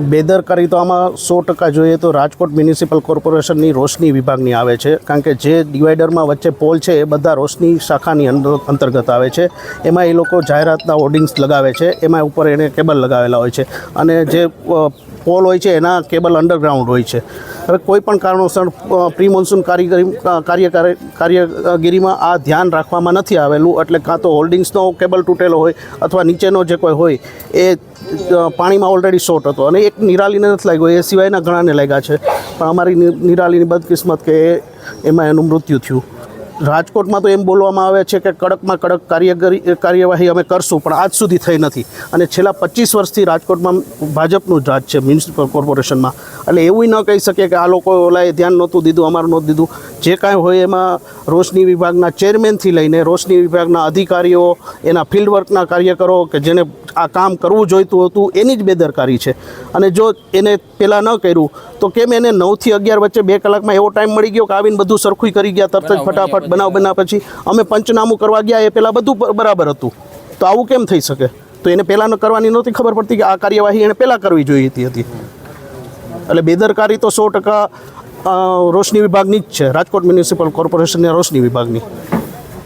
બેદરકારી તો આમાં સો ટકા જોઈએ તો રાજકોટ મ્યુનિસિપલ કોર્પોરેશનની રોશની વિભાગની આવે છે. કારણ કે જે ડિવાઈડરમાં વચ્ચે પોલ છે એ બધા રોશની શાખાની અંતર્ગત આવે છે. એમાં એ લોકો જાહેરાતના હોર્ડિંગ્સ લગાવે છે. એમાં ઉપર એને કેબલ લગાવેલા હોય છે. અને જે પોલ હોય છે, એના કેબલ અંડરગ્રાઉન્ડ હોય છે. હવે કોઈ પણ કારણોસર પ્રી મોન્સૂન કારીગરી કાર્ય કાર્યગીરીમાં આ ધ્યાન રાખવામાં નથી આવેલું, એટલે કાં તો હોલ્ડિંગ્સનો કેબલ તૂટેલો હોય અથવા નીચેનો જે કોઈ હોય, એ પાણીમાં ઓલરેડી શોર્ટ હતો. અને એક નિરાલીને નથી લાગ્યો, એ સિવાયના ઘણાને લાગ્યા છે. પણ અમારી નિરાલીની બદકિસ્મત કે એમાં એનું મૃત્યુ થયું. રાજકોટમાં તો એમ બોલવામાં આવે છે કે કડકમાં કડક કાર્યગરી કાર્યવાહી અમે કરશું, પણ આજ સુધી થઈ નથી. અને છેલ્લા પચીસ વર્ષથી રાજકોટમાં ભાજપનું જ રાજ છે, મ્યુનિસિપલ કોર્પોરેશનમાં. એટલે એવું ન કહી શકીએ કે આ લોકો ઓલાએ ધ્યાન નહોતું દીધું, અમારું નહોતું દીધું. જે કાંઈ હોય એમાં રોશની વિભાગના ચેરમેનથી લઈને રોશની વિભાગના અધિકારીઓ એના ફિલ્ડ વર્કના કાર્યકરો કે જેને આ કામ કરવું જોઈતું હતું એની જ બેદરકારી છે. અને જો એને પહેલાં ન કર્યું તો કેમ એને નવથી અગિયાર વચ્ચે બે કલાકમાં એવો ટાઈમ મળી ગયો કે આવીને બધું સરખું કરી ગયા તરત જ ફટાફટ બનાવ બના પછી. અમે પંચનામું કરવા ગયા એ પહેલાં બધું બરાબર હતું. તો આવું કેમ થઈ શકે? તો એને પહેલાં કરવાની નહોતી ખબર પડતી કે આ કાર્યવાહી એણે પહેલાં કરવી જોઈતી હતી એટલે બેદરકારી તો સો ટકા રોશની વિભાગની જ છે. રાજકોટ મ્યુનિસિપલ કોર્પોરેશનની રોશની વિભાગની.